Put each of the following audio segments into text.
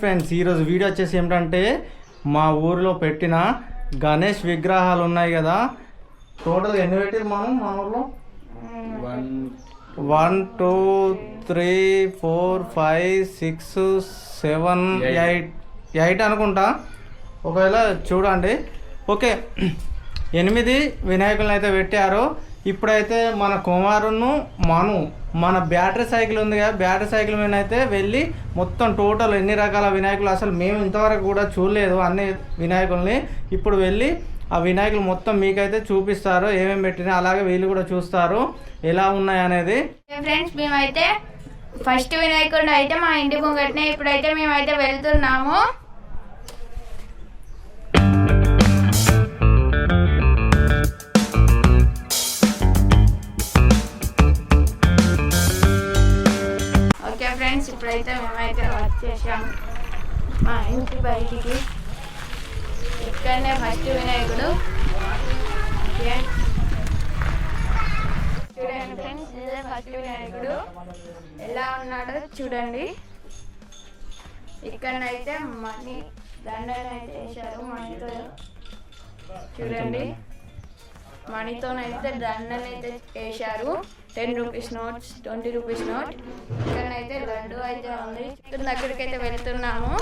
Friends ఈరోజు video వచ్చేసి ఏమిటంటే మా ఊరిలో పెట్టిన గణేష్ విగ్రహాలు ఉన్నాయి కదా. టోటల్ ఎన్ని పెట్టారు మనం మా ఊర్లో? One one two three four five six seven. Eight eight అనుకుంటా. ఒకవేళ చూడండి. ఓకే ఎనిమిది వినాయకులను అయితే పెట్టారు. ఇప్పుడైతే మన కుమారును మను మన బ్యాటరీ సైకిల్ ఉంది కదా బ్యాటరీ సైకిల్ మీద అయితే వెళ్ళి మొత్తం టోటల్ ఎన్ని రకాల వినాయకులు అసలు మేము ఇంతవరకు కూడా చూడలేదు అన్ని వినాయకుల్ని. ఇప్పుడు వెళ్ళి ఆ వినాయకులు మొత్తం మీకైతే చూపిస్తారు ఏమేమి పెట్టినా అలాగే వీళ్ళు కూడా చూస్తారు ఎలా ఉన్నాయి అనేది. ఫ్రెండ్స్ మేమైతే ఫస్ట్ వినాయకుడు అయితే మా ఇంటి ముంగట్నే ఇప్పుడైతే మేమైతే వెళ్తున్నాము. ఫ్రెండ్స్ ఇప్పుడైతే మేమైతే వచ్చేసాం మా ఇంటి బయటికి. ఇక్కడనే ఫస్ట్ వినాయకుడు. చూడండి ఫ్రెండ్స్ ఇదే ఫస్ట్ వినాయకుడు. ఎలా ఉన్నాడో చూడండి. ఇక్కడనైతే మనీ దండనైతే అయితే వేశారు మణితో. చూడండి. మణితోనైతే దండనైతే అయితే వేశారు. Ten rupees notes twenty rupees note ఇక్కడనైతే laddu అయితే ఉంది. దగ్గరికి అయితే వెళ్తున్నాము.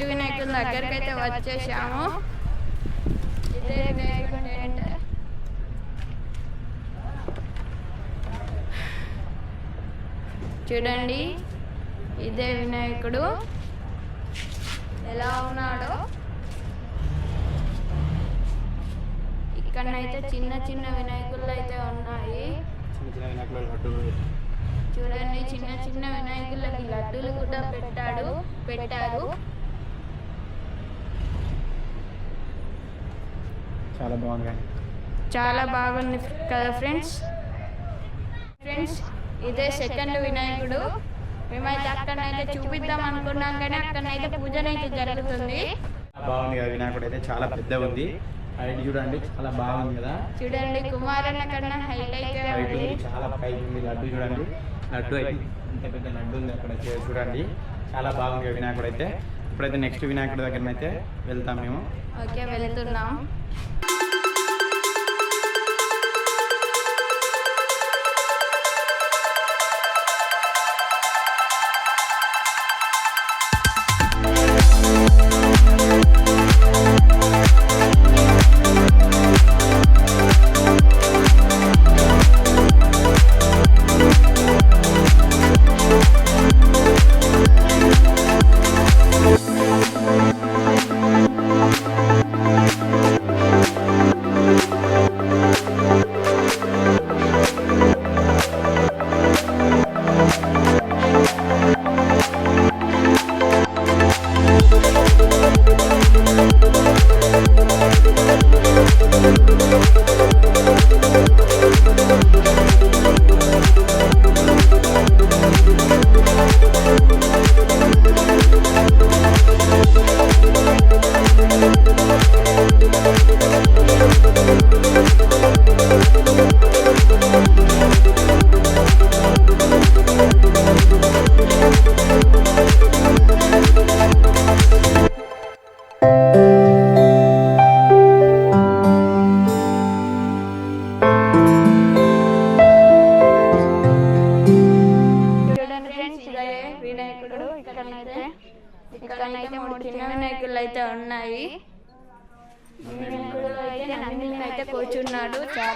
మేమైతే నెక్స్ట్ వినాయకుడి దగ్గరికి అయితే వచ్చేసాము. ఇదే వినాయకుడి అంటే చూడండి ఇదే వినాయకుడు. ఎలా ఉన్నాడో. ఇక్కడనైతే చిన్న చిన్న వినాయకులు అయితే ఉన్నాయి చూడండి చిన్న చిన్న వినాయకులకి లడ్డూలు కూడా పెట్టాడు పెట్టారు. చాలా బాగుంది. చాలా బాగుంది కదా ఫ్రెండ్స్? ఫ్రెండ్స్ ఇదే సెకండ్ వినాయకుడు. మేమైతే అక్కడనైతే చూపిద్దాం అనుకున్నాం కానీ అక్కడనైతే పూజనైతే జరుగుతుంది. బాగుంది కదా వినాయకుడు అయితే చాలా పెద్ద ఉంది. హైట్ చూడండి చాలా బాగుంది కదా. చూడండి కుమారన్న కన్నా ఉంది చాలా పైకి ఉంది లడ్డు చూడండి. లడ్డు అయితే ఇంత పెద్ద లడ్డు ఉంది అక్కడ చూడండి. చాలా బాగుంది వినాయకుడు అయితే. ఇప్పుడైతే నెక్స్ట్ వినాయకుడి దగ్గర అయితే వెళ్తాం మేము. ఓకే వెళ్తున్నాం. you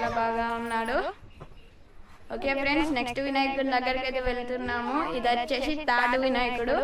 చాలా బాగా ఉన్నాడు. ఓకే ఫ్రెండ్స్ నెక్స్ట్ వినాయకుడి దగ్గరికి అయితే వెళ్తున్నాము. ఇది వచ్చేసి తాడు వినాయకుడు.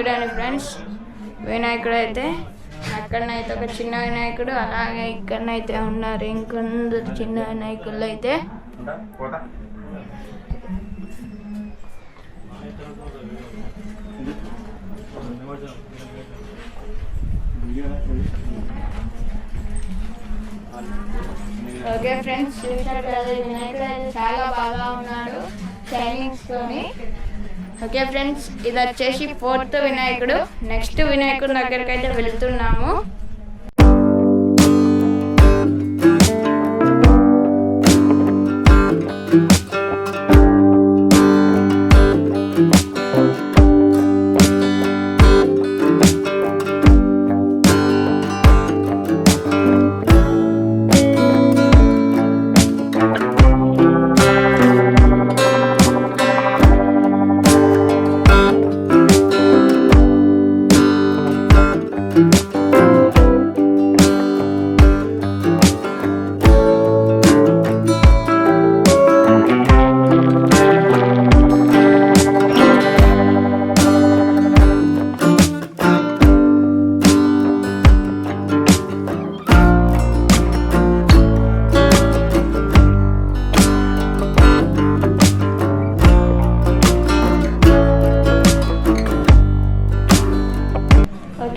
చూడండి ఫ్రెండ్స్. వినాయకుడు అయితే అక్కడనైతే ఒక చిన్న వినాయకుడు అలాగే ఇక్కడనైతే ఉన్నారు ఇంకొందరు చిన్న వినాయకులు అయితే. ఓకే ఫ్రెండ్స్ చూసినట్టు వినాయకుడు అయితే చాలా బాగా ఉన్నాడు. షైనింగ్స్ తోని ఓకే ఫ్రెండ్స్ ఇది వచ్చేసి ఫోర్త్ వినాయకుడు. నెక్స్ట్ వినాయకుడి దగ్గరికి అయితే వెళ్తున్నాము.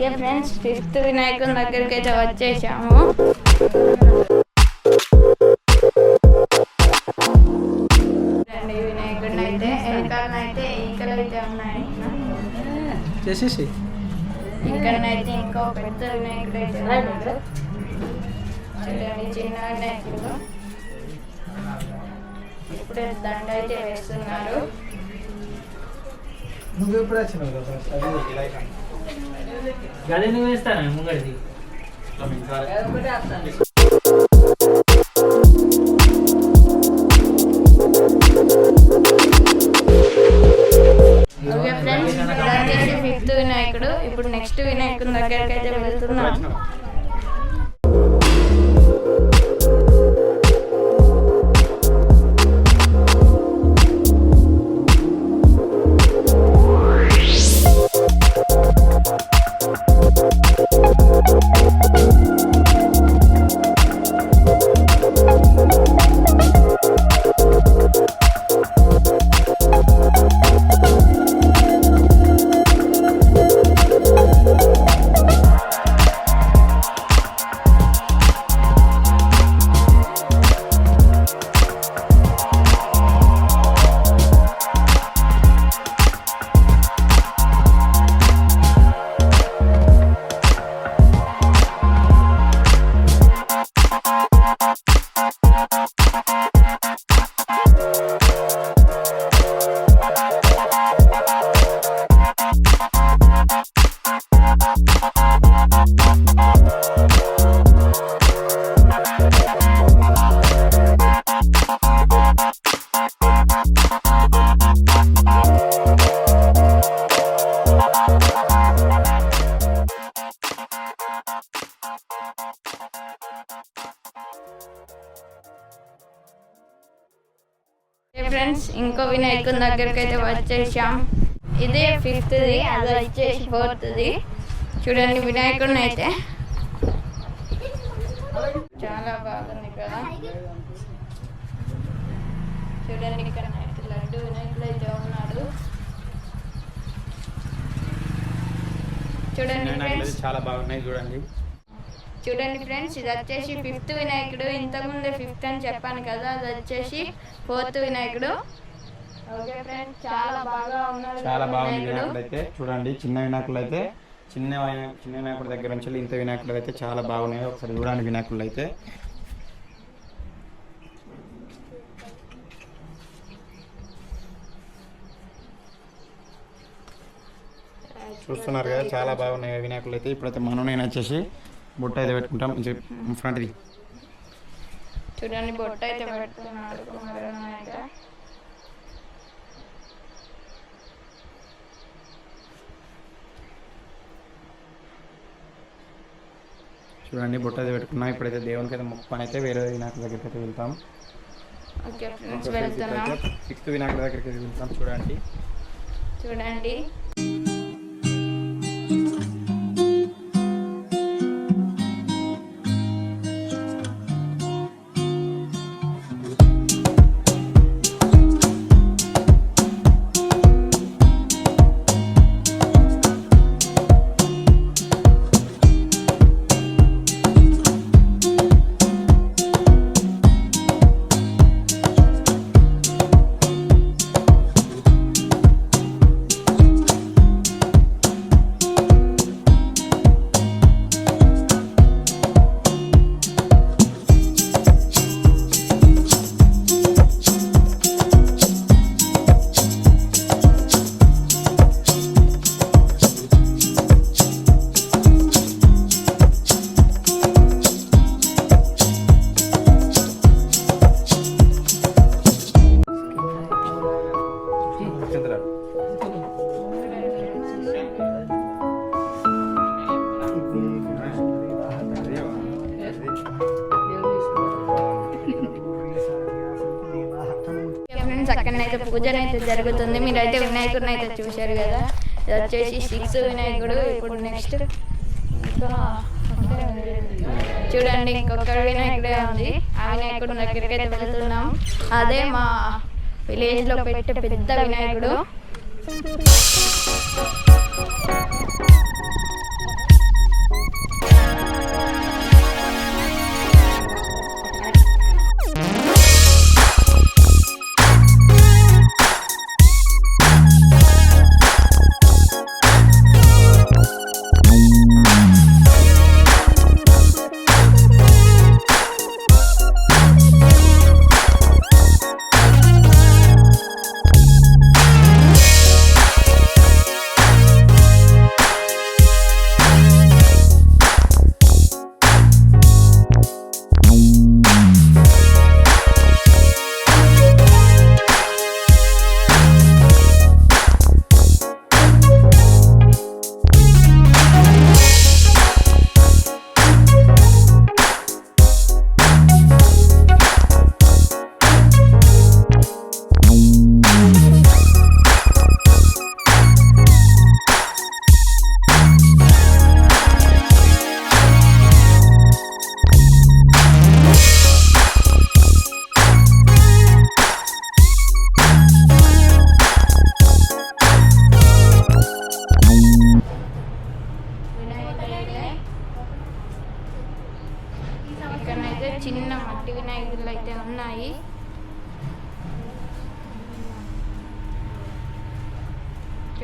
ఓకే ఫ్రెండ్స్ ఫిఫ్త్ వినాయకుని దగ్గరికి అయితే వచ్చేసాము. రండి వినాయకుడిని అయితే వెనకాలన అయితే ఈకలు అయితే ఉన్నాయి. చేసేసి. ఇక్కడనైతే ఇంకో పెద్ద వినాయకుడు అయితే ఉన్నాడు. చూడండి చిన్న వినాయకుడు. ఇప్పుడే దండ అయితే వేస్తున్నారు. నువ్వు ఎప్పుడు వచ్చినావు కదా? గది నువ్వు వేస్తాను ముంగడిది వినాయకుని దగ్గరికి అయితే వచ్చేసాం. ఇదే ఫిఫ్త్ది అది వచ్చేసి ఫోర్త్ది చూడండి వినాయకుడిని అయితే. చాలా బాగుంది కదా. చూడండి ఇక్కడ లడ్డు వినాయకుడు అయితే ఉన్నాడు. చూడండి ఫ్రెండ్స్. చాలా బాగున్నాయి చూడండి. చూడండి ఫ్రెండ్స్ ఇది వచ్చేసి ఫిఫ్త్ వినాయకుడు. ఇంతకుముందే ఫిఫ్త్ అని చెప్పాను కదా అది వచ్చేసి ఫోర్త్ వినాయకుడు. చాలా బాగుంది వినాయకుడు. అయితే చూడండి చిన్న వినాయకుడు అయితే చిన్న చిన్న వినాయకుడి దగ్గర నుంచి ఇంత వినాయకుడు అయితే చాలా బాగున్నాయి. ఒకసారి చూడండి వినాయకుడు అయితే చూస్తున్నారు కదా చాలా బాగున్నాయి వినాయకులు అయితే ఇప్పుడైతే మనం నేను వచ్చేసి బుట్ట అయితే పెట్టుకుంటాం. ఫ్రంట్ది. చూడండి బొట్ట అయితే పెడుతున్నాడు చూడండి బుట్ట అయితే పెట్టుకున్నాం. ఇప్పుడైతే దేవునికి అయితే మొక్క అయితే వేరే వినాయకుడి దగ్గరికి అయితే వెళ్తాం సిక్స్త్ వినాయకుడి దగ్గరికి వెళ్తాం. చూడండి. చూడండి. ఫ్రెండ్స్ చక్కనైతే పూజన అయితే జరుగుతుంది. మీరైతే వినాయకుడిని అయితే చూశారు కదా. ఇది వచ్చేసి సిక్స్ వినాయకుడు. ఇప్పుడు నెక్స్ట్ చూడండి ఇంకొక వినాయకుడే ఉంది. ఆ వినాయకుడు దగ్గరికి అయితే వెళ్తున్నాం. అదే మా విలేజ్లో పెట్టే పెద్ద వినాయకుడు.